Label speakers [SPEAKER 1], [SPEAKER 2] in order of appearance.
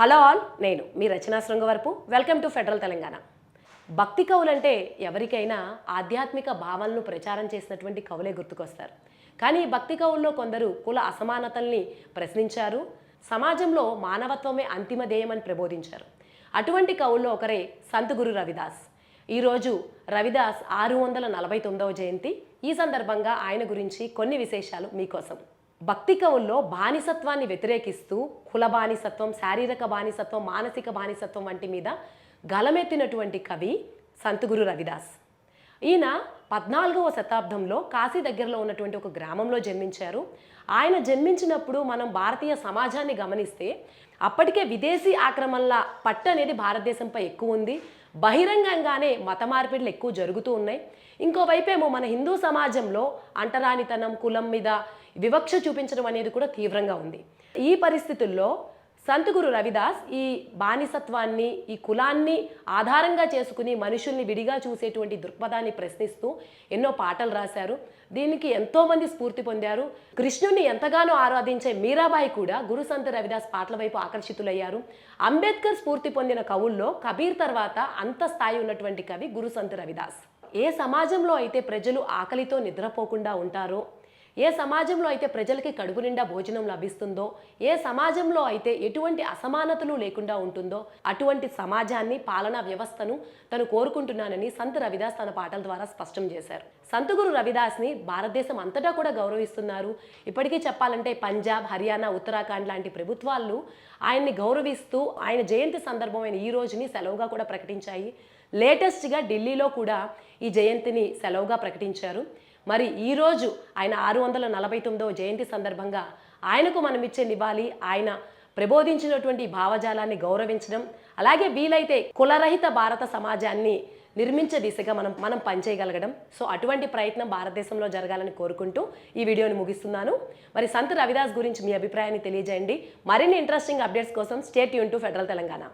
[SPEAKER 1] Hello all నేను మీ Rachana Srungavarapu. Welcome to Federal Telangana. భక్తి కవులంటే ఎవరికైనా ఆధ్యాత్మిక భావనలను ప్రచారం చేసినటువంటి కవులే గుర్తుకొస్తారు. కానీ భక్తి కవుల్లో కొందరు కుల అసమానతల్ని ప్రశ్నించారు. సమాజంలో మానవత్వమే అంతిమ ధ్యేయమని ప్రబోధించారు. అటువంటి కవుల్లో ఒకరే సంతుగురు రవిదాస్. ఈరోజు రవిదాస్ ఆరు వందల నలభై తొమ్మిదవ జయంతి. ఈ సందర్భంగా ఆయన గురించి కొన్ని విశేషాలు మీకోసం. భక్తి కవుల్లో బానిసత్వాన్ని వ్యతిరేకిస్తూ కుల బానిసత్వం శారీరక బానిసత్వం మానసిక బానిసత్వం వంటి మీద గలమెత్తినటువంటి కవి సంతగురు రవిదాస్. ఈయన పద్నాలుగవ శతాబ్దంలో కాశీ దగ్గరలో ఉన్నటువంటి ఒక గ్రామంలో జన్మించారు. ఆయన జన్మించినప్పుడు మనం భారతీయ సమాజాన్ని గమనిస్తే అప్పటికే విదేశీ ఆక్రమణల పట్టు అనేది భారతదేశంపై ఎక్కువ ఉంది. బహిరంగంగానే మత మార్పిడులు ఎక్కువ జరుగుతూ ఉన్నాయి. ఇంకోవైపేమో మన హిందూ సమాజంలో అంటరానితనం కులం మీద వివక్ష చూపించడం అనేది కూడా తీవ్రంగా ఉంది. ఈ పరిస్థితుల్లో సంతగురు రవిదాస్ ఈ బానిసత్వాన్ని ఈ కులాన్ని ఆధారంగా చేసుకుని మనుషుల్ని విడిగా చూసేటువంటి దృక్పథాన్ని ప్రశ్నిస్తూ ఎన్నో పాటలు రాశారు. దీనికి ఎంతోమంది స్ఫూర్తి పొందారు. కృష్ణుని ఎంతగానో ఆరాధించే మీరాబాయి కూడా గురు సంత రవిదాస్ పాటల వైపు ఆకర్షితులయ్యారు. అంబేద్కర్ స్ఫూర్తి పొందిన కవుల్లో కబీర్ తర్వాత అంత స్థాయి ఉన్నటువంటి కవి గురు సంత రవిదాస్. ఏ సమాజంలో అయితే ప్రజలు ఆకలితో నిద్రపోకుండా ఉంటారో ఏ సమాజంలో అయితే ప్రజలకి కడుపు నిండా భోజనం లభిస్తుందో ఏ సమాజంలో అయితే ఎటువంటి అసమానతలు లేకుండా ఉంటుందో అటువంటి సమాజాన్ని పాలనా వ్యవస్థను తను కోరుకుంటున్నానని సంత రవిదాస్ తన పాటల ద్వారా స్పష్టం చేశారు. సంతగురు రవిదాస్ని భారతదేశం అంతటా కూడా గౌరవిస్తున్నారు. ఇప్పటికీ చెప్పాలంటే పంజాబ్ హర్యానా ఉత్తరాఖండ్ లాంటి ప్రభుత్వాలు ఆయన్ని గౌరవిస్తూ ఆయన జయంతి సందర్భమైన ఈ రోజుని సెలవుగా కూడా ప్రకటించాయి. లేటెస్ట్గా ఢిల్లీలో కూడా ఈ జయంతిని సెలవుగా ప్రకటించారు. మరి ఈరోజు ఆయన ఆరు వందల నలభై తొమ్మిదవ జయంతి సందర్భంగా ఆయనకు మనం ఇచ్చే నివాళి ఆయన ప్రబోధించినటువంటి భావజాలాన్ని గౌరవించడం అలాగే వీలైతే కులరహిత భారత సమాజాన్ని నిర్మించే దిశగా మనం మనం పనిచేయగలగడం. సో అటువంటి ప్రయత్నం భారతదేశంలో జరగాలని కోరుకుంటూ ఈ వీడియోని ముగిస్తున్నాను. మరి సంత్ రవిదాస్ గురించి మీ అభిప్రాయాన్ని తెలియజేయండి. మరిన్ని ఇంట్రెస్టింగ్ అప్డేట్స్ కోసం స్టేట్ యూన్ టు ఫెడరల్ తెలంగాణ.